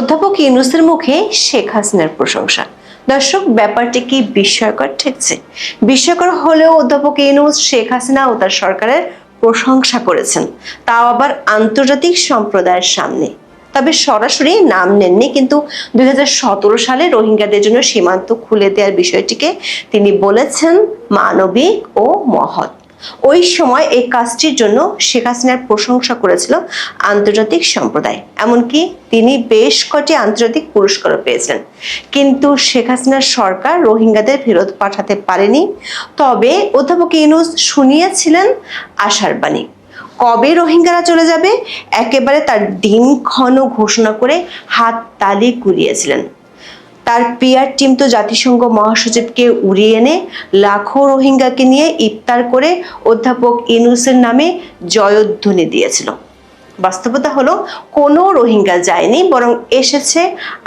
অধ্যাপক ইউনুসের মুখে শেখ হাসিনার প্রশংসা। দর্শক, ব্যাপারটি কি বিস্ময়কর? ঠেকছে বিস্ময়কর হলেও অধ্যাপক ইউনুস শেখ হাসিনা ও তার সরকারের প্রশংসা করেছেন। তাও আবার আন্তর্জাতিক সম্প্রদায়ের সামনে। তবে সরাসরি নাম নেননি, কিন্তু দুই হাজার সতেরো সালে রোহিঙ্গাদের জন্য সীমান্ত খুলে দেওয়ার বিষয়টিকে তিনি বলেছেন মানবিক ও মহৎ। ওই সময় এই কাজটির জন্য শেখ হাসিনার প্রশংসা করেছিল আন্তর্জাতিক সম্প্রদায়। এমনকি তিনি বেশ কটি আন্তর্জাতিক পুরস্কারও পেয়েছেন কিন্তু শেখ হাসিনার সরকার রোহিঙ্গাদের ফেরত পাঠাতে পারেনি। তবে অধ্যাপক ইউনুস শুনিয়েছিলেন আশার বাণী। কবে রোহিঙ্গারা চলে যাবে? একেবারে তার দিনক্ষণ ঘোষণা করে হাত তালি কুড়িয়েছিলেন। তার পিয়ার টিম তো জাতিসংঘ মহাসচিবকে উড়িয়ে এনে লাখো রোহিঙ্গাকে নিয়ে ইফতার করে অধ্যাপক ইনুসের নামে জয়ধ্বনি দিয়েছিল। বাস্তবতা হলো, কোনো রোহিঙ্গা যায়নি, বরং এসেছে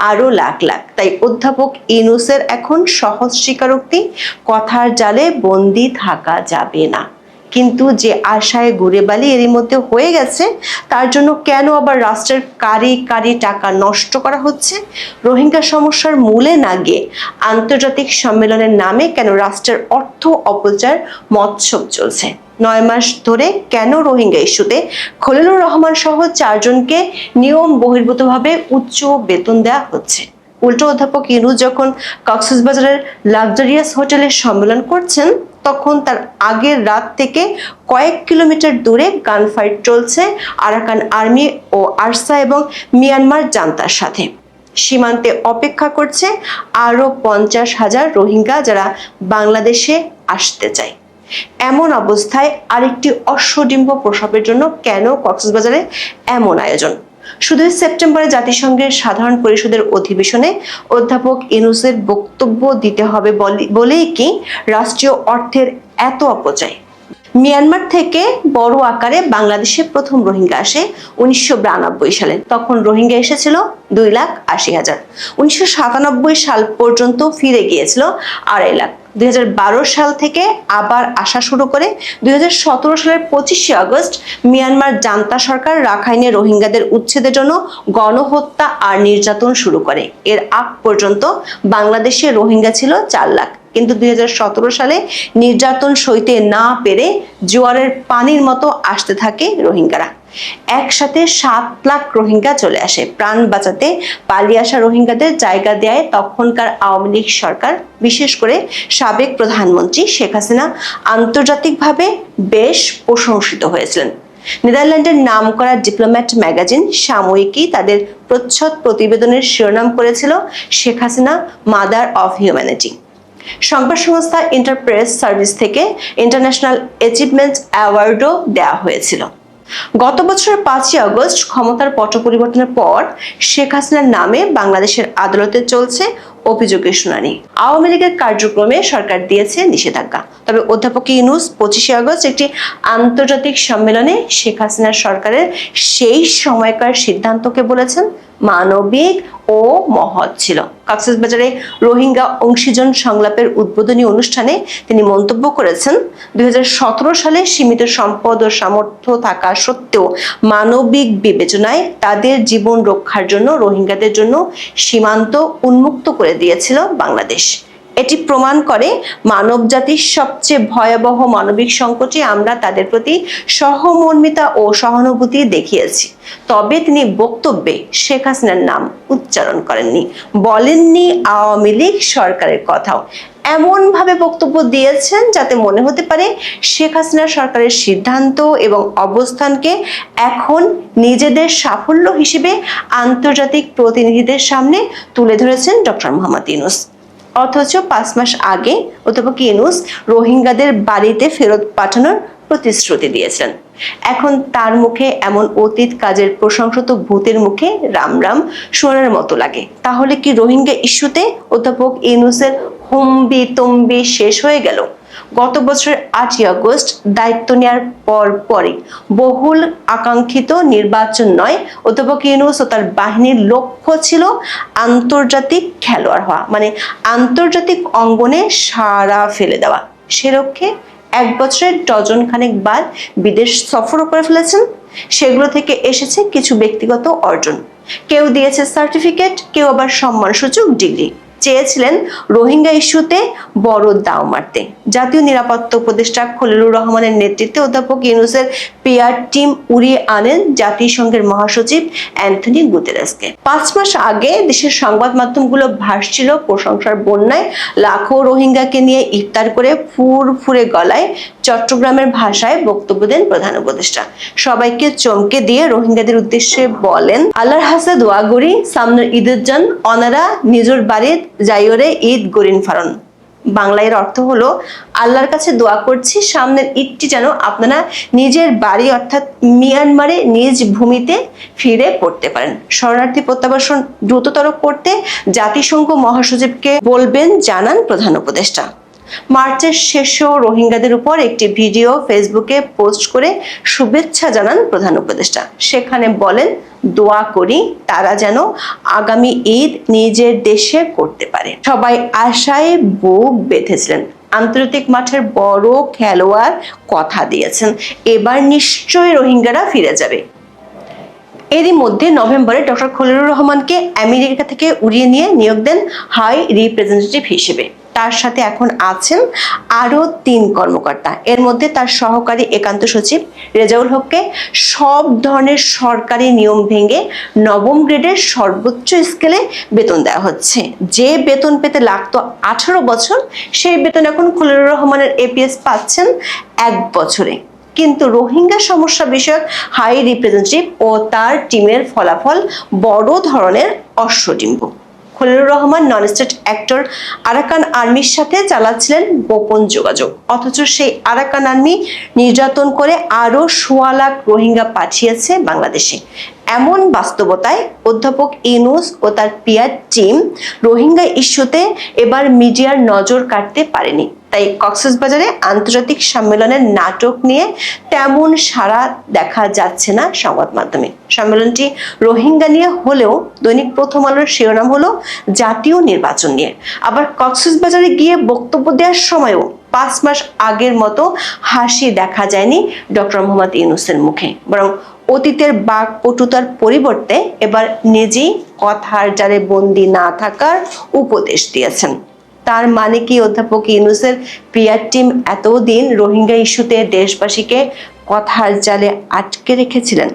আরও লাখ লাখ। তাই অধ্যাপক ইনুসের এখন সহজ স্বীকারোক্তি, কথার জালে বন্দি থাকা যাবে না। কিন্তু যে আশায় ঘুরে বালি এরই মধ্যে হয়ে গেছে, তার জন্য কেন আবার রাষ্ট্রের কারি কারি টাকা নষ্ট করা হচ্ছে? রোহিঙ্গা সমস্যার মূলে না গিয়ে আন্তর্জাতিক সম্মেলনের নামে কেন রাষ্ট্রের অর্থ অপচার মৎসব চলছে? নয় মাস ধরে কেন রোহিঙ্গা ইস্যুতে খলিলুর রহমান সহ চারজনকে নিয়ম বহির্ভূতভাবে উচ্চ বেতন দেওয়া হচ্ছে? উল্টো অধ্যাপক ইনুজ যখন কক্সবাজারের লাক্সারিয়াস হোটেলে সম্মেলন করছেন, তখন তার আগের রাত থেকে কয়েক কিলোমিটার দূরে গান ফাইট চলছে আরাকান আর্মি ও আরসা এবং মিয়ানমার জান্তার সাথে। সীমান্তে অপেক্ষা করছে আরও পঞ্চাশ হাজার রোহিঙ্গা যারা বাংলাদেশে আসতে চায়। এমন অবস্থায় আরেকটি অশ্বডিম্ব প্রসবের জন্য কেন কক্সবাজারে এমন আয়োজন? শুধুই সেপ্টেম্বরে জাতিসংঘের সাধারণ পরিষদের অধিবেশনে অধ্যাপক ইনুসের বক্তব্য দিতে হবে বলে- বলেই কি রাষ্ট্রীয় অর্থের এত অপচয়। মিয়ানমার থেকে বড় আকারে বাংলাদেশে প্রথম রোহিঙ্গা আসে উনিশশো বিরানব্বই সালে। তখন রোহিঙ্গা এসেছিল দুই লাখ আশি হাজার। উনিশশো সাল পর্যন্ত ফিরে গিয়েছিল আড়াই লাখ। দুই হাজার বারো সাল থেকে আবার আসা শুরু করে দুই হাজার সতেরো সালের পঁচিশে আগস্ট মিয়ানমার জান্তা সরকার রাখাইনে রোহিঙ্গাদের উচ্ছেদের জন্য গণহত্যা আর নির্যাতন শুরু করে। এর আগ পর্যন্ত বাংলাদেশে রোহিঙ্গা ছিল চার লাখ। কিন্তু দুই হাজার সতেরো সালে নির্যাতন সইতে না পেরে জোয়ারের পানির মতো আসতে থাকে রোহিঙ্গারা। একসাথে সাত লাখ রোহিঙ্গা চলে আসে। প্রাণ বাঁচাতে পালিয়ে আসা রোহিঙ্গাদের জায়গা দেয় তখনকার আওয়ামী লীগ সরকার। বিশেষ করে সাবেক প্রধানমন্ত্রী শেখ হাসিনা আন্তর্জাতিকভাবে বেশ প্রশংসিত হয়েছিলেন। নেদারল্যান্ডের নাম করা ডিপ্লোম্যাট ম্যাগাজিন সাময়িকী তাদের প্রচ্ছদ প্রতিবেদনের শিরোনাম করেছিল Sheikh Hasina, mother of humanity. সংবাদ সংস্থা ইন্টারপ্রেস সার্ভিস থেকে ইন্টারন্যাশনাল অ্যাচিভমেন্ট অ্যাওয়ার্ডও দেওয়া হয়েছিল। গত বছরের পাঁচই আগস্ট ক্ষমতার পট পরিবর্তনের পর শেখ হাসিনার নামে বাংলাদেশের আদালতে চলছে অভিযোগের শুনানি। আওয়ামী লীগের কার্যক্রমে সরকার দিয়েছে নিষেধাজ্ঞা। তবে অধ্যাপক ইউনুস পঁচিশে আগস্ট একটি আন্তর্জাতিক সম্মেলনে শেখ হাসিনার সরকারের সেই সময়কার সিদ্ধান্তকে বলেছেন, মানবিক ও মহৎ ছিল। কক্সবাজারে রোহিঙ্গা অংশীজন সংলাপের উদ্বোধনী অনুষ্ঠানে তিনি মন্তব্য করেছেন, দুই হাজার সতেরো সালে সীমিত সম্পদ ও সামর্থ্য থাকা সত্ত্বেও মানবিক বিবেচনায় তাদের জীবন রক্ষার জন্য রোহিঙ্গাদের জন্য সীমান্ত উন্মুক্ত করে দিয়েছিল বাংলাদেশ। এটি প্রমাণ করে মানব জাতির সবচেয়ে ভয়াবহ মানবিক সংকটে আমরা তাদের প্রতি সহমর্মিতা ও সহানুভূতি দেখিয়েছি। তবে তিনি বক্তব্যে শেখ হাসিনার নাম উচ্চারণ করেননি। বলেননি আওয়ামী লীগ সরকারের কথাও। এমনভাবে বক্তব্য দিয়েছেন যাতে মনে হতে পারে শেখ হাসিনা সরকারের সিদ্ধান্ত এবং অবস্থানকে এখন নিজেদের সাফল্য হিসেবে আন্তর্জাতিক প্রতিনিধিদের সামনে তুলে ধরেছেন ডক্টর মোহাম্মদ ইউনুস। অথচ পাঁচ মাস আগে অধ্যাপক ইউনুস রোহিঙ্গাদের বাড়িতে ফেরত পাঠানোর প্রতিশ্রুতি দিয়েছেন এখন তার মুখে এমন অতীত কাজের প্রশংসিত ভূতের মুখে রাম রাম শোনার মতো লাগে। তাহলে কি রোহিঙ্গা ইস্যুতে অধ্যাপক ইউনুসের হুম্বি তুম্বি শেষ হয়ে গেল। গত বছরের আটই আগস্ট দায়িত্ব নেওয়ার পর পরই বহুল আকাঙ্ক্ষিত নির্বাচন নয়, অধ্যাপক ইউনুস ও তার বাহিনীর লক্ষ্য ছিল আন্তর্জাতিক খেলোয়াড় হওয়া মানে আন্তর্জাতিক অঙ্গনে সারা ফেলে দেওয়া। সে লক্ষ্যে এক বছরের ডজন খানেক বার বিদেশ সফরও করে ফেলেছেন। সেগুলো থেকে এসেছে কিছু ব্যক্তিগত অর্জন। কেউ দিয়েছে সার্টিফিকেট, কেউ আবার সম্মানসূচক ডিগ্রি। চেয়েছিলেন রোহিঙ্গা ইস্যুতে বড় দাও মারতে। জাতীয় নিরাপত্তা উপদেষ্টা খলিলুর রহমানের নেতৃত্বে অধ্যাপক ইউনুসের পিআর টিম উড়িয়ে আনেন জাতিসংঘের মহাসচিব অ্যান্থনি গুতেরেসকে। পাঁচ মাস আগে দেশের সংবাদ মাধ্যমগুলো ভাসছিল প্রশংসার বন্যায়। লাখো রোহিঙ্গাকে নিয়ে ইফতার করে ফুর ফুরে গলায় চট্টগ্রামের ভাষায় বক্তব্য দেন প্রধান উপদেষ্টা। সবাইকে চমকে দিয়ে রোহিঙ্গাদের উদ্দেশ্যে বলেন, আল্লাহর হাসে দোয়া করি, সামনের ঈদের যান অনারা নিজের বাড়ির যাইওরে ঈদ গরিন ফারন। বাংলায় এর অর্থ হলো, আল্লাহর কাছে দোয়া করছি, সামনের ঈদটি যেন আপনারা নিজের বাড়ি অর্থাৎ মিয়ানমারে নিজ ভূমিতে ফিরে পড়তে পারেন। শরণার্থী প্রত্যাবাসন দ্রুততর করতে জাতিসংঘ মহাসচিবকে বলবেন, জানান প্রধান উপদেষ্টা। মার্চের শেষেও রোহিঙ্গাদের উপর একটি ভিডিও ফেসবুকে পোস্ট করে শুভেচ্ছা জানান প্রধান উপদেষ্টা। সেখানে বলেন, দোয়া করি তারা যেন আগামী ঈদ নিজের দেশে করতে পারে। সবাই আশায় বুক বেঁধেছিলেন। আন্তর্জাতিক মাঠের বড় খেলোয়াড় কথা দিয়েছেন। এবার নিশ্চয়ই রোহিঙ্গারা ফিরে যাবে। এরই মধ্যে নভেম্বরে ডক্টর খলিলুর রহমানকে আমেরিকা থেকে উড়িয়ে নিয়ে নিয়োগ দেন হাই রিপ্রেজেন্টেটিভ হিসেবে। তার সাথে এখন আছেন আরও তিন কর্মকর্তা। এর মধ্যে তার সহকারী একান্ত সচিব রেজাউল হককে সব ধরনের সরকারি নিয়ম ভেঙে নবম গ্রেডের সর্বোচ্চ স্কেলে বেতন দেওয়া হচ্ছে। যে বেতন পেতে লাগতো আঠারো বছর, সেই বেতন এখন খলিলুর রহমানের এপিএস পাচ্ছেন এক বছরে। কিন্তু রোহিঙ্গা সমস্যা বিষয়ক হাই রিপ্রেজেন্টেটিভ ও তার টিমের ফলাফল বড় ধরনের অশ্বডিম্ব। Khalilur Rahman non state actor Arakan আর্মির সাথে চালাচ্ছিলেন গোপন যোগাযোগ। অথচ সেই আরাকান আর্মি নির্যাতন করে আরও সোয়া লাখ রোহিঙ্গা পাঠিয়েছে বাংলাদেশে। এমন বাস্তবতায় অধ্যাপক ইনুস ও তার পিয়ার টিম রোহিঙ্গা ইস্যুতে এবার মিডিয়ার নজর কাটতে পারেনি। তাই কক্সবাজারে আন্তর্জাতিক সম্মেলনের নাটক নিয়ে তেমন সারা দেখা যাচ্ছে না সংবাদ মাধ্যমে। সম্মেলনটি রোহিঙ্গা নিয়ে হলেও দৈনিক প্রথম আলোর শিরোনাম হলো জাতীয় নির্বাচন নিয়ে। আবার কক্সবাজারে গিয়ে বক্তব্য দেওয়ার সময়ও পাঁচ মাস আগের মতো হাসি দেখা যায়নি ডক্টর মোহাম্মদ ইউনুসের মুখে। বরং অতীতের বাক পটুতার পরিবর্তে এবার নিজেই কথার জালে বন্দি না থাকার উপদেশ দিয়েছেন। তার মানে কি অধ্যাপক ইউনুসের পিয়ার টিম এতদিন রোহিঙ্গা ইস্যুতে দেশবাসীকে কথার জালে আটকে রেখেছিলেন?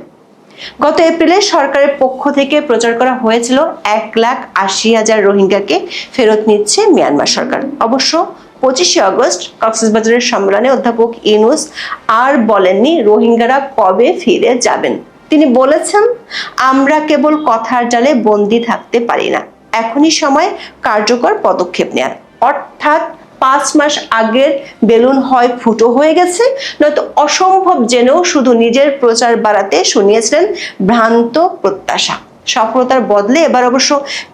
গত এপ্রিলে সরকারের পক্ষ থেকে প্রচার করা হয়েছিল এক লাখ আশি হাজার রোহিঙ্গাকে ফেরত নিচ্ছে মিয়ানমার সরকার। অবশ্য পঁচিশে আগস্ট কক্সবাজারের সম্মেলনে অধ্যাপক ইনুস আর বলেননি রোহিঙ্গারা কবে ফিরে যাবেন। তিনি বলেছেন, আমরা কেবল কথার জালে বন্দি থাকতে পারি না। এখনই সময় কার্যকর পদক্ষেপ নেয়ার। অর্থাৎ পাঁচ মাস আগের বেলুন হয় ফুটো হয়ে গেছে, নয়তো অসম্ভব জেনেও শুধু নিজের প্রচার বাড়াতে শুনিয়েছিলেন ভ্রান্ত প্রত্যাশা। সফলতার বদলে এবার অবশ্য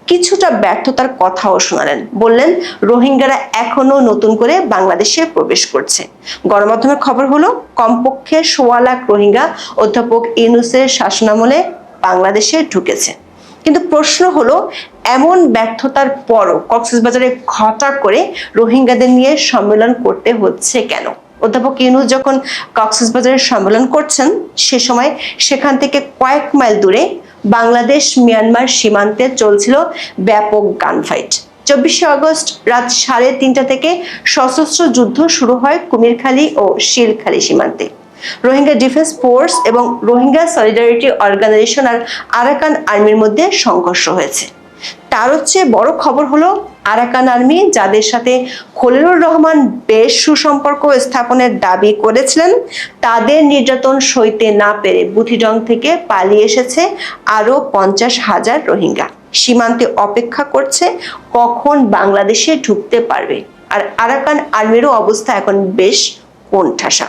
কিছুটা ব্যর্থতার কথাও শোনালেন। বললেন, রোহিঙ্গারা এখনও নতুন করে বাংলাদেশে প্রবেশ করছে। গণমাধ্যমের খবর হলো, কমপক্ষে সোয়া লাখ রোহিঙ্গা অধ্যাপক ইনুসের শাসনামলে বাংলাদেশে ঢুকেছে। কিন্তু প্রশ্ন হলো এমন ব্যর্থতার পরও কক্সবাজারে ঘটা করে রোহিঙ্গাদের নিয়ে সম্মেলন করতে হচ্ছে কেন? অধ্যাপক ইউনুস যখন কক্সবাজারের সম্মেলন করছেন, সে সময় সেখান থেকে কয়েক মাইল দূরে বাংলাদেশ মিয়ানমার সীমান্তে চলছিল ব্যাপক গানফাইট চব্বিশে আগস্ট রাত সাড়ে তিনটা থেকে সশস্ত্র যুদ্ধ শুরু হয় কুমিরখালী ও শিলখালী সীমান্তে। রোহিঙ্গা ডিফেন্স ফোর্স এবং রোহিঙ্গা সলিডারিটি অর্গানাইজেশন আর আরাকান আর্মির মধ্যে সংঘর্ষ হয়েছে। তার হচ্ছে বড় খবর হলো আরাকান আর্মি, যাদের সাথে খলিলুর রহমান বেশ সুসম্পর্ক স্থাপনের দাবি করেছিলেন, তাদের নির্যাতন সইতে না পেরে বুথিডং থেকে পালিয়ে এসেছে আরও পঞ্চাশ হাজার রোহিঙ্গা। সীমান্তে অপেক্ষা করছে কখন বাংলাদেশে ঢুকতে পারবে। আর আরাকান আর্মিরও অবস্থা এখন বেশ কোণঠাসা।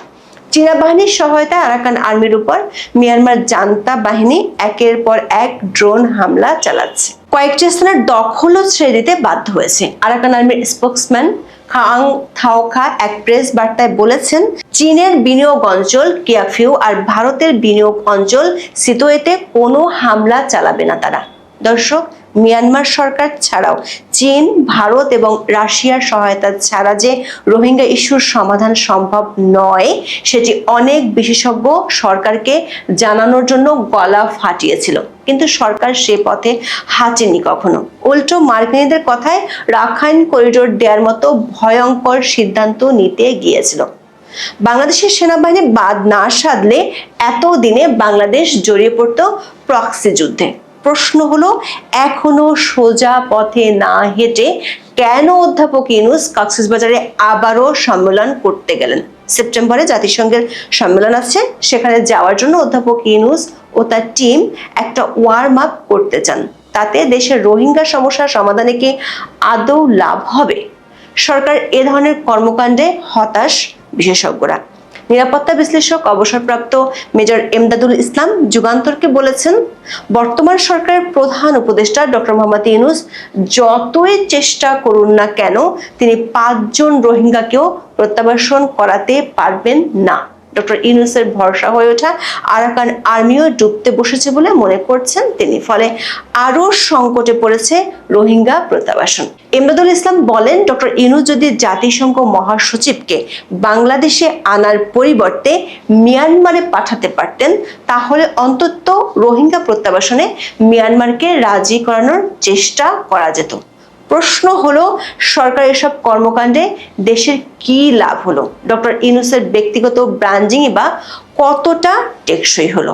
চীনা বাহিনীর সহায়তায় আরাকান আর্মির উপর মিয়ানমার জান্তা বাহিনী একের পর এক ড্রোন হামলা চালাচ্ছে। কয়েকটি স্থানের দখলও ছেড়ে দিতে বাধ্য হয়েছে। আরাকান আর্মির স্পোক্সম্যান খাং থাওখা এক প্রেস বার্তায় বলেছেন, চীনের বিনিয়োগ অঞ্চল কিয়াফিউ আর ভারতের বিনিয়োগ অঞ্চল সিতোয়েতে কোনো হামলা চালাবে না তারা। দর্শক মিয়ানমার সরকার ছাড়াও চীন, ভারত এবং রাশিয়ার সহায়তা ছাড়া যে রোহিঙ্গা ইস্যুর সমাধান সম্ভব নয়, সেটি অনেক বিশেষজ্ঞ সরকারকে জানানোর জন্য গলা ফাটিয়েছিল। কিন্তু সরকার সে পথে হাঁটেনি কখনো। উল্টো মার্কিনীদের কথায় রাখাইন করিডোর দেওয়ার মতো ভয়ঙ্কর সিদ্ধান্ত নিতে গিয়েছিল। বাংলাদেশের সেনাবাহিনী বাদ না সাধলে এতদিনে বাংলাদেশ জড়িয়ে পড়তো প্রক্সি যুদ্ধে। প্রশ্ন হলো, এখনও সোজা পথে না হেঁটে কেন অধ্যাপক ইউনুস কক্সবাজারে আবারও সম্মেলন করতে গেলেন? সেপ্টেম্বরে জাতিসংঘের সম্মেলন আছে সেখানে যাওয়ার জন্য অধ্যাপক ইউনুস ও তার টিম একটা ওয়ার্ম আপ করতে চান। তাতে দেশের রোহিঙ্গা সমস্যার সমাধানে কি আদৌ লাভ হবে? সরকার এ ধরনের কর্মকাণ্ডে হতাশ বিশেষজ্ঞরা। নিরাপত্তা বিশ্লেষক, অবসরপ্রাপ্ত মেজর এমদাদুল ইসলাম যুগান্তরকে বলেছেন, বর্তমান সরকারের প্রধান উপদেষ্টা ডক্টর মোহাম্মদ ইউনুস যতই চেষ্টা করুন না কেন, তিনি পাঁচজন রোহিঙ্গাকেও প্রত্যাবাসন করাতে পারবেন না। ডক্টর ইউনুসের ভরসা হয়ে ওঠা আরাকান আর্মিও ডুবতে বসেছে বলে মনে করছেন তিনি, ফলে আরও সংকটে পড়েছে রোহিঙ্গা প্রত্যাবাসন। ইমদাদুল ইসলাম বলেন, ডক্টর ইউনুস যদি জাতিসংঘ মহাসচিবকে বাংলাদেশে আনার পরিবর্তে মিয়ানমারে পাঠাতে পারতেন, তাহলে অন্তত রোহিঙ্গা প্রত্যাবাসনে মিয়ানমারকে রাজি করানোর চেষ্টা করা যেত। প্রশ্ন হলো, সরকার এসব কর্মকাণ্ডে দেশের কি লাভ হলো? ডক্টর ইনুসের ব্যক্তিগত ব্রাঞ্জিং বা কতটা টেকসই হলো?